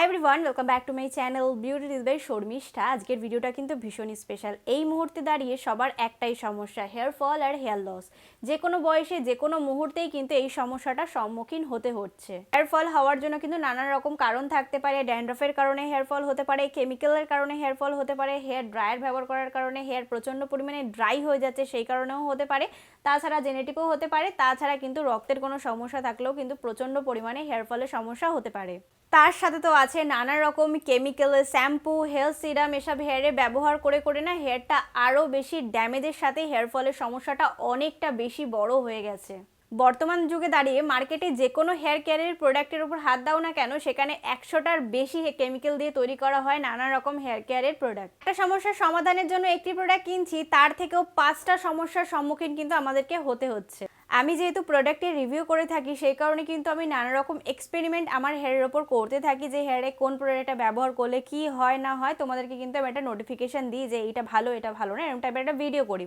Hi everyone welcome back to my channel beauty is by Sharmishtha আজকের ভিডিওটা কিন্তু ভীষণই স্পেশাল এই মুহূর্তে দাঁড়িয়ে সবার একটাই সমস্যা হেয়ার ফল আর হেয়ার লস যে কোনো বয়সে, যে কোনো মুহূর্তেই কিন্তু এই সমস্যাটার সম্মুখীন হতে হচ্ছে। হেয়ার ফল হওয়ার জন্য কিন্তু নানান রকম কারণ থাকতে পারে। ড্যান্ড্রফের কারণে হেয়ার ফল হতে পারে কেমিক্যালের কারণে হেয়ার ফল হতে পারে হেয়ার ড্রায়ার ব্যবহার করার কারণে হেয়ার প্রচণ্ড পরিমাণে ড্রাই হয়ে যাচ্ছে, সেই কারণেও হতে পারে। তাছাড়া জেনেটিকও হতে পারে। তাছাড়া কিন্তু রক্তের কোনো সমস্যা থাকলেও কিন্তু প্রচণ্ড পরিমাণে হেয়ার ফলের সমস্যা হতে পারে। তার সাথে তো আছে নানা রকম কেমিক্যাল শ্যাম্পু হেয়ার সিরাম এসব হেয়ারে ব্যবহার করে করে না হেয়ারটা আরও বেশি ড্যামেজের সাথে হেয়ার ফলের সমস্যাটা অনেকটা বেশি বড় হয়ে গেছে। বর্তমান যুগে দাঁড়িয়ে মার্কেটে যে কোনো হেয়ার কেয়ারের প্রোডাক্টের উপর হাত দাও না কেন, সেখানে একশোটার বেশি কেমিক্যাল দিয়ে তৈরি করা হয় নানা রকম হেয়ার কেয়ারের প্রোডাক্ট একটা সমস্যার সমাধানের জন্য একটি প্রোডাক্ট কিনছি, তার থেকেও পাঁচটা সমস্যার সম্মুখীন কিন্তু আমাদেরকে হতে হচ্ছে। আমি যেহেতু প্রোডাক্টের রিভিউ করে থাকি, সেই কারণে কিন্তু আমি নানা রকম এক্সপেরিমেন্ট আমার হেয়ারের ওপর করতে থাকি যে হেয়ারে কোন প্রোডাক্টটা ব্যবহার করলে কি হয়, না হয়। তোমাদেরকে কিন্তু আমি একটা নোটিফিকেশান দিই যে এটা ভালো এটা ভালো না, এরকম টাইপের একটা ভিডিও করি।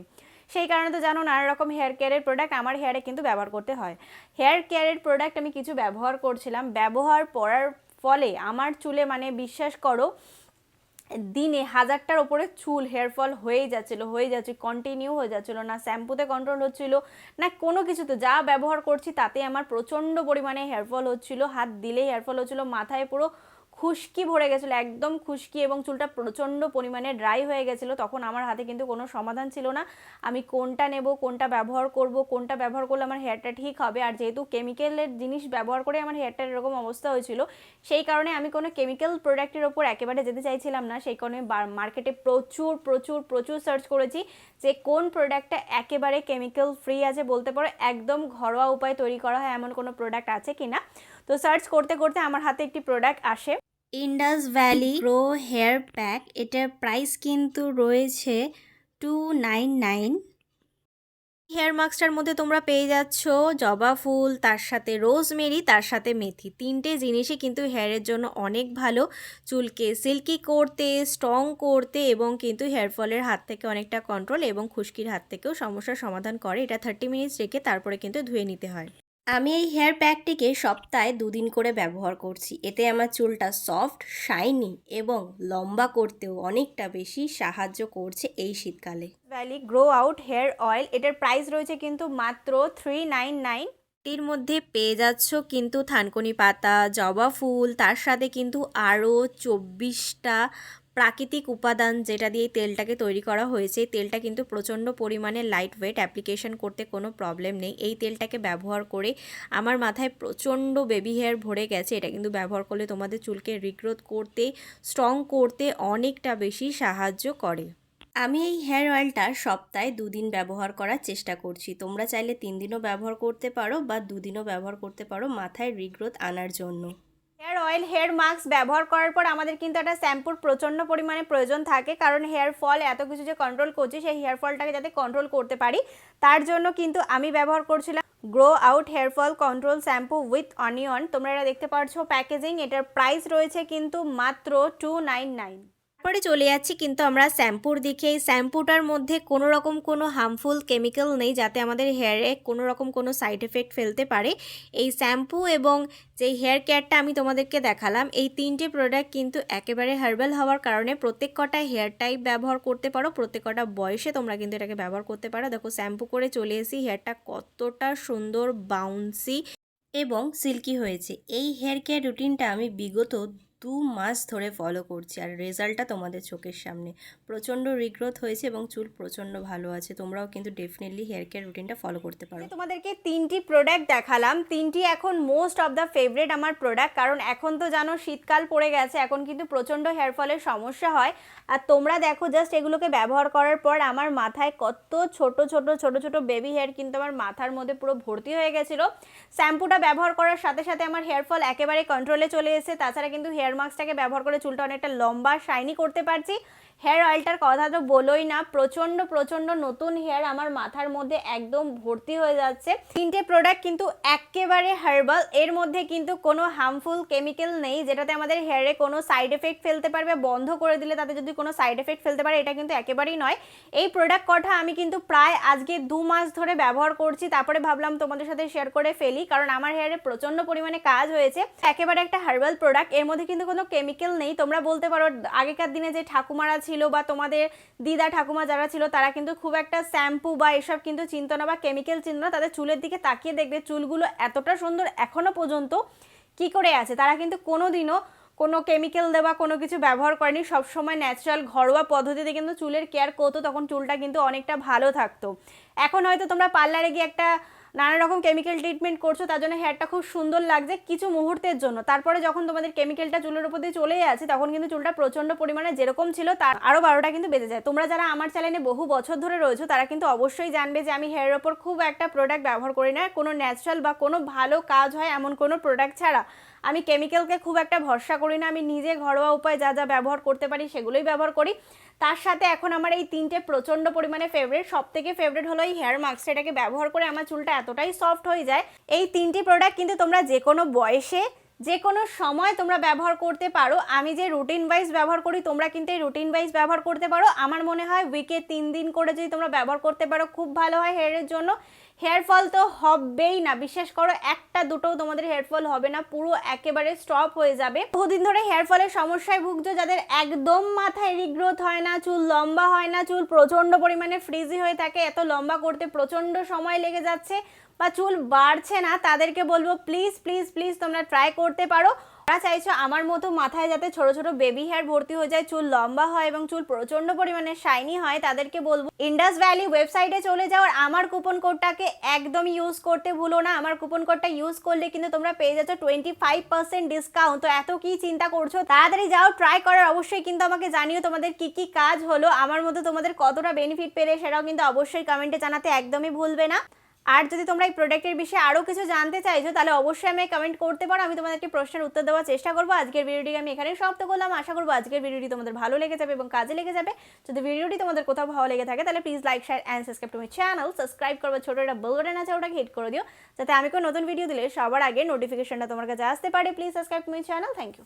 সেই কারণে তো জানো নানা রকম হেয়ার কেয়ারের প্রোডাক্ট আমার হেয়ারে কিন্তু ব্যবহার করতে হয়। হেয়ার কেয়ারের প্রোডাক্ট আমি কিছু ব্যবহার করছিলাম। ব্যবহার করার ফলে আমার চুলে মানে বিশ্বাস করো দিনে হাজারটার ওপরে চুল হেয়ার ফল হয়েই যাচ্ছিল হয়ে যাচ্ছে কন্টিনিউ হয়ে যাচ্ছিল না, শ্যাম্পুতে কন্ট্রোল হচ্ছিল না, কোনো কিছুতে যা ব্যবহার করছি তাতে আমার প্রচণ্ড পরিমাণে হেয়ার ফল হচ্ছিল, হাত দিলেই হেয়ারফল হচ্ছিল, মাথায় পুরো খুশকি ভরে গেছিল, একদম খুশকি এবং চুলটা প্রচণ্ড পরিমাণে ড্রাই হয়ে গেছিল। তখন আমার হাতে কিন্তু কোনো সমাধান ছিল না। আমি কোনটা নেব, কোনটা ব্যবহার করব, কোনটা ব্যবহার করলে আমার হেয়ারটা ঠিক হবে? আর যেহেতু কেমিক্যালের জিনিস ব্যবহার করে আমার হেয়ারটার এরকম অবস্থা হয়েছিল, সেই কারণে আমি কোনো কেমিক্যাল প্রোডাক্টের ওপর একেবারে যেতে চাইছিলাম না। সেই কারণে মার্কেটে প্রচুর প্রচুর প্রচুর সার্চ করেছি যে কোন প্রোডাক্টটা একেবারে কেমিক্যাল ফ্রি আছে বলতে পারো, একদম ঘরোয়া উপায় তৈরি করা হয়, এমন কোনো প্রোডাক্ট আছে কি না তো সার্চ করতে করতে আমার হাতে একটি প্রোডাক্ট আসে। Indus Valley pro hair pack এটার প্রাইস কিন্তু রয়েছে টু নাইন নাইন হেয়ার মাস্কটার মধ্যে তোমরা পেয়ে যাচ্ছ জবা ফুল, তার সাথে রোজমেরি তার সাথে মেথি। তিনটে জিনিসই কিন্তু হেয়ারের জন্য অনেক ভালো। চুলকে সিল্কি করতে স্ট্রং করতে এবং কিন্তু হেয়ার ফলের হাত থেকে অনেকটা কন্ট্রোল এবং খুশকির হাত থেকেও সমস্যার সমাধান করে। এটা থার্টি মিনিটস রেখে তারপরে কিন্তু ধুয়ে নিতে হয়। আমি এই হেয়ার প্যাকটিকে সপ্তাহে দুদিন করে ব্যবহার করছি। এতে আমার চুলটা সফট শাইনি এবং লম্বা করতেও অনেকটা বেশি সাহায্য করছে এই শীতকালে। Valley grow out hair oil এটার প্রাইস রয়েছে কিন্তু মাত্র থ্রি নাইন নাইন এর মধ্যে পেয়ে যাচ্ছ কিন্তু থানকুনি পাতা জবা ফুল তার সাথে কিন্তু আরও চব্বিশটা প্রাকৃতিক উপাদান যেটা দিয়ে তেলটাকে তৈরি করা হয়েছে তেলটা কিন্তু প্রচণ্ড পরিমাণে লাইট ওয়েট অ্যাপ্লিকেশন করতে কোনো প্রবলেম নেই। এই তেলটাকে ব্যবহার করে আমার মাথায় প্রচণ্ড বেবি হেয়ার ভরে গেছে। এটা কিন্তু ব্যবহার করলে তোমাদের চুলকে রিগ্রোথ করতে স্ট্রং করতে অনেকটা বেশি সাহায্য করে। আমি এই হেয়ার অয়েলটা সপ্তাহে দুদিন ব্যবহার করার চেষ্টা করছি। তোমরা চাইলে তিন দিনও ব্যবহার করতে পারো বা দুদিনও ব্যবহার করতে পারো মাথায় রিগ্রোথ আনার জন্য। হেয়ার অয়েল, হেয়ার মাস্ক ব্যবহার করার পর আমাদের কিন্তু একটা শ্যাম্পুর প্রচণ্ড পরিমাণে প্রয়োজন থাকে। কারণ হেয়ার ফল এত কিছু যে কন্ট্রোল করছি, সেই হেয়ার ফলটাকে যাতে কন্ট্রোল করতে পারি। তার জন্য কিন্তু আমি ব্যবহার করছিলাম grow out hair fall control shampoo with onion তোমরা এটা দেখতে পাচ্ছ প্যাকেজিং এটার প্রাইস রয়েছে কিন্তু মাত্র টু নাইন নাইন তারপরে চলে যাচ্ছি, কিন্তু আমরা শ্যাম্পুর দিকে। এই শ্যাম্পুটার মধ্যে কোনো রকম কোনো হার্মফুল কেমিক্যাল নেই, যাতে আমাদের হেয়ারে কোনো রকম কোনো সাইড এফেক্ট ফেলতে পারে। এই শ্যাম্পু এবং যে হেয়ার কেয়ারটা আমি তোমাদেরকে দেখালাম, এই তিনটে প্রোডাক্ট কিন্তু একেবারে হার্বাল হওয়ার কারণে প্রত্যেক কটা হেয়ার টাইপ ব্যবহার করতে পারো, প্রত্যেক কটা বয়সে তোমরা কিন্তু এটাকে ব্যবহার করতে পারো। দেখো, শ্যাম্পু করে চলে এসি হেয়ারটা কতটা সুন্দর বাউন্সি এবং সিল্কি হয়েছে। এই হেয়ার কেয়ার রুটিনটা আমি বিগত দু মাস ধরে ফলো করছি আর রেজাল্টটা তোমাদের চোখের সামনে। প্রচণ্ড রিগ্রোথ হয়েছে এবং চুল প্রচণ্ড ভালো আছে, তোমরাও কিন্তু ডেফিনেটলি হেয়ার কেয়ার রুটিনটা ফলো করতে পারো। তোমাদেরকে তিনটি প্রোডাক্ট দেখালাম, তিনটি এখন মোস্ট অফ দ্য ফেভারেট আমার প্রোডাক্ট কারণ এখন তো জানো শীতকাল পড়ে গেছে, এখন কিন্তু প্রচণ্ড হেয়ার ফলের সমস্যা হয়। আর তোমরা দেখো জাস্ট এগুলোকে ব্যবহার করার পর আমার মাথায় কত ছোট ছোট ছোট ছোট বেবি হেয়ার কিন্তু আমার মাথার মধ্যে পুরো ভর্তি হয়ে গেছিল। শ্যাম্পুটা ব্যবহার করার সাথে সাথে আমার হেয়ার ফল একেবারে কন্ট্রোলে চলে এসেছে, তাছাড়া কিন্তু হেয়ার মাস্কটাকে ব্যবহার করে চুলটা অনেকটা লম্বা শাইনি করতে পারছি। হেয়ার অয়েলটার কথা তো বলোই না, প্রচণ্ড প্রচণ্ড নতুন হেয়ার আমার মাথার মধ্যে একদম ভর্তি হয়ে যাচ্ছে। তিনটে প্রোডাক্ট কিন্তু একেবারে হার্বাল এর মধ্যে কিন্তু কোনো হার্মফুল কেমিক্যাল নেই, যেটাতে আমাদের হেয়ারে কোনো সাইড এফেক্ট ফেলতে পারবে বন্ধ করে দিলে তাতে যদি কোনো সাইড এফেক্ট ফেলতে পারে, এটা কিন্তু একেবারেই নয়। এই প্রোডাক্ট কটা আমি কিন্তু প্রায় আজকে দু মাস ধরে ব্যবহার করছি, তারপরে ভাবলাম তোমাদের সাথে শেয়ার করে ফেলি, কারণ আমার হেয়ারে প্রচণ্ড পরিমাণে কাজ হয়েছে। একেবারে একটা হার্বাল প্রোডাক্টের মধ্যে কিন্তু কোনো কেমিক্যাল নেই। তোমরা বলতে পারো, আগেকার দিনে যে ঠাকুমারা ছিল বা তোমাদের দিদা ঠাকুমা যারা ছিল, তারা কিন্তু খুব একটা শ্যাম্পু বা এসব কিন্তু চিনত না বা কেমিক্যাল চিনত না। তাদের চুলের দিকে তাকিয়ে দেখবে চুলগুলো এতটা সুন্দর এখনও পর্যন্ত কি করে আছে। তারা কিন্তু কোনো দিনও কোনো কেমিক্যাল দেওয়া কোনো কিছু ব্যবহার করেনি। সবসময় ন্যাচারাল ঘরোয়া পদ্ধতিতে কিন্তু চুলের কেয়ার করতো, তখন চুলটা কিন্তু অনেকটা ভালো থাকতো। এখন হয়তো তোমরা পার্লারে গিয়ে একটা নানা রকম কেমিক্যাল ট্রিটমেন্ট করছ, তার জন্য হেয়ারটা খুব সুন্দর লাগছে কিছু মুহূর্তের জন্য। তারপরে যখন তোমাদের কেমিক্যালটা চুলের উপর দিয়ে চলে যাচ্ছে, তখন কিন্তু চুলটা প্রচণ্ড পরিমাণে যেরকম ছিল, তার আরও বারোটা কিন্তু বেঁচে যায়। তোমরা যারা আমার চ্যানেলে বহু বছর ধরে রয়েছো, তারা কিন্তু অবশ্যই জানবে যে আমি হেয়ারের ওপর খুব একটা প্রোডাক্ট ব্যবহার করি না। কোনো ন্যাচারাল বা কোনো ভালো কাজ হয় এমন কোনো প্রোডাক্ট ছাড়া। আমি কেমিক্যালকে খুব একটা ভরসা করি না, আমি নিজে ঘরোয়া উপায় যা যা ব্যবহার করতে পারি সেগুলোই ব্যবহার করি। তার সাথে এখন আমার এই তিনটে প্রচণ্ড পরিমাণে ফেভারিট সব থেকে ফেভারিট হলো এই হেয়ার মাস্ক এটাকে ব্যবহার করে আমার চুলটা এতটাই সফট হয়ে যায়। এই তিনটি প্রোডাক্ট কিন্তু তোমরা যে কোনো বয়সে যে কোনো সময় তোমরা ব্যবহার করতে পারো। আমি যে রুটিন ওয়াইজ ব্যবহার করি, তোমরা কিন্তু এই রুটিন ওয়াইজ ব্যবহার করতে পারো। আমার মনে হয় উইকে তিন দিন করে যদি তোমরা ব্যবহার করতে পারো, খুব ভালো হয় হেয়ারের জন্য। হেয়ার ফল তো হবেই না। বিশ্বাস করো, একটা দুটোও তোমাদের হেয়ার ফল হবে না। পুরো একেবারে স্টপ হয়ে যাবে। বহুদিন ধরে হেয়ার ফলের সমস্যায় ভুগছো, যাদের একদম মাথায় রিগ্রোথ হয় না, চুল লম্বা হয় না, চুল প্রচণ্ড পরিমাণে ফ্রিজি হয়ে থাকে, এত লম্বা করতে প্রচণ্ড সময় লেগে যাচ্ছে বা চুল বাড়ছে না, তাদেরকে বলব প্লিজ প্লিজ প্লিজ তোমরা ট্রাই করতে পারো। তারা চাইছো আমার মতো মাথায় যাতে ছোট ছোট বেবি হেয়ার ভর্তি হয়ে যায়, চুল লম্বা হয় এবং চুল প্রচণ্ড পরিমাণে শাইনি হয়, তাদেরকে বলব ইন্ডাস ভ্যালি ওয়েবসাইটে চলে যাও আর আমার কুপন কোডটাকে একদম ইউজ করতে ভুলো না। আমার কুপন কোডটা ইউজ করলে কিন্তু তোমরা পেয়ে যাচ্ছ টোয়েন্টি ফাইভ পার্সেন্ট ডিসকাউন্ট তো এত কি চিন্তা করছ? তাড়াতাড়ি যাও ট্রাই করার অবশ্যই কিন্তু আমাকে জানিও তোমাদের কি কি কাজ হলো। আমার মতো তোমাদের কতটা বেনিফিট পেলে সেটাও কিন্তু অবশ্যই কমেন্টে জানাতে একদমই ভুলবে না। আর যদি তোমরা এই প্রোডাক্টের বিষয়ে আরও কিছু জানতে চাইছো, তাহলে অবশ্যই আমি কমেন্ট করতে পারো। আমি তোমাদেরকে প্রশ্নের উত্তর দেওয়ার চেষ্টা করব। আজকের ভিডিওটি আমি এখানেই সমাপ্ত করলাম। আশা করব আজকের ভিডিওটি তোমাদের ভালো লেগে যাবে এবং কাজে লেগে যাবে। যদি ভিডিওটি তোমাদের কোথাও ভালো লেগে থাকে, তাহলে please like share and subscribe to my channel subscribe করব ছোটো একটা বেল আছে, ওটাকে হিট করে দিও। যাতে আমি কোনো নতুন ভিডিও দিলে সবার আগে নোটিফিকেশনটা তোমার কাছে আসতে পারে। Please subscribe to my channel thank you